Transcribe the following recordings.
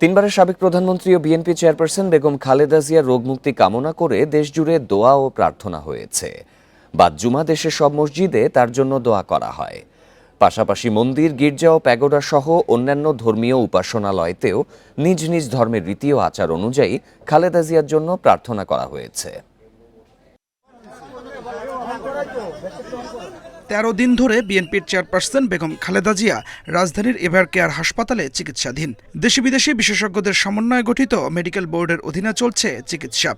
তিনবারের সাবেক প্রধানমন্ত্রী ও বিএনপি চেয়ারপারসন বেগম খালেদা জিয়ার রোগমুক্তি কামনা করে দেশজুড়ে দোয়া ও প্রার্থনা হয়েছে। জুমা দেশের সব মসজিদে তার জন্য দোয়া করা হয়। পাশাপাশি মন্দির, গির্জা ও প্যাগোডা সহ অন্যান্য ধর্মীয় উপাসনালয়তেও নিজ নিজ ধর্মের রীতি ও আচার অনুযায়ী খালেদা জিয়ার জন্য প্রার্থনা করা হয়েছে। তেরো দিন ধরে বিএনপির চেয়ারপারসন বেগম খালেদা জিয়া রাজধানীর এভার কেয়ার হাসপাতালে চিকিৎসাধীন। দেশি বিদেশি বিশেষজ্ঞদের সমন্বয়ে গঠিত মেডিকেল বোর্ডের অধীনে চলছে চিকিৎসা।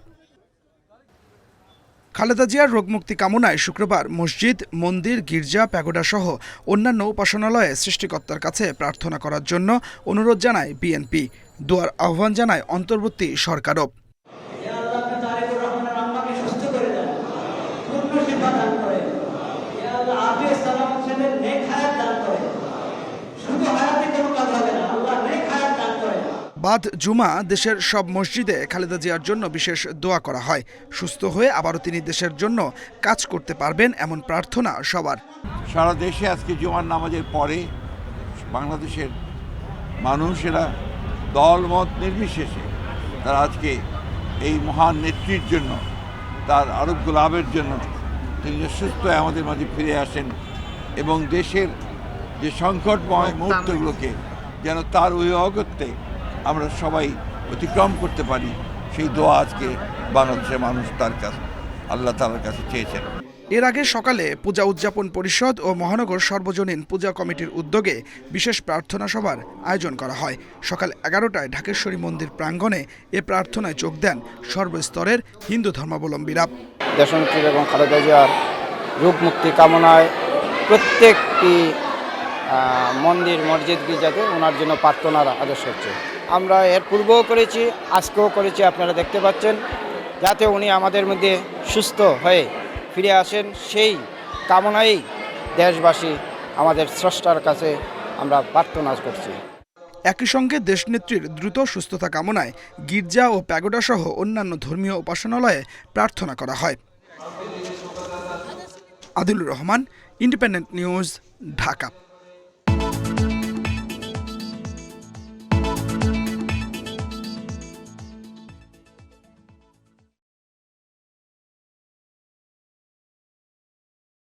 খালেদা জিয়ার রোগমুক্তি কামনায় শুক্রবার মসজিদ, মন্দির, গির্জা, প্যাগোডা সহ অন্যান্য উপাসনালয়ে সৃষ্টিকর্তার কাছে প্রার্থনা করার জন্য অনুরোধ জানায় বিএনপি। দোয়ার আহ্বান জানায় অন্তর্বর্তী সরকারও। বাদ জুমা দেশের সব মসজিদে খালেদা জিয়ার জন্য বিশেষ দোয়া করা হয়। সুস্থ হয়ে আবারও তিনি দেশের জন্য কাজ করতে পারবেন এমন প্রার্থনা সবার। সারা দেশে আজকে জুমার নামাজের পরে বাংলাদেশের মানুষেরা দলমত নির্বিশেষে তারা আজকে এই মহান নেত্রীর জন্য তার আরোগ্য লাভের জন্য তিনি যেন সুস্থ আমাদের মাঝে ফিরে আসেন। এবং দেশের যে সংকটময় মুহূর্তগুলোকে যেন তার অভিভাবকত্বে আমরা সবাই অতিক্রম করতে পারি সেই দোয়া আজকে বাংলাদেশের মানুষ তার কাছে আল্লাহ তালার কাছে চেয়েছেন। এর আগে সকালে পূজা উদযাপন পরিষদ ও মহানগর সর্বজনীন পূজা কমিটির উদ্যোগে বিশেষ প্রার্থনা সভার আয়োজন করা হয়। সকাল এগারোটায় ঢাকেশ্বরী মন্দির প্রাঙ্গণে এ প্রার্থনায় যোগ দেন সর্বস্তরের হিন্দু ধর্মাবলম্বীরা। দেশনেত্রী এবং খালেদা জিয়ার রূপ মুক্তি কামনায় প্রত্যেকটি মন্দির, মসজিদ গির্জাতে ওনার জন্য প্রার্থনার আদর্শ হচ্ছে। আমরা এর পূর্বেও করেছি, আজকেও করেছি, আপনারা দেখতে পাচ্ছেন। যাতে উনি আমাদের মধ্যে সুস্থ হয়ে ফিরে আসেন, সেই কামনাই দেশবাসী আমাদের স্রষ্টার কাছে আমরা প্রার্থনা করছি। একই সঙ্গে দেশনেত্রীর দ্রুত সুস্থতা কামনায় গির্জা ও প্যাগোডা সহ অন্যান্য ধর্মীয় উপাসনালয়ে প্রার্থনা করা হয়। Adilur Rahman independent news Dhaka.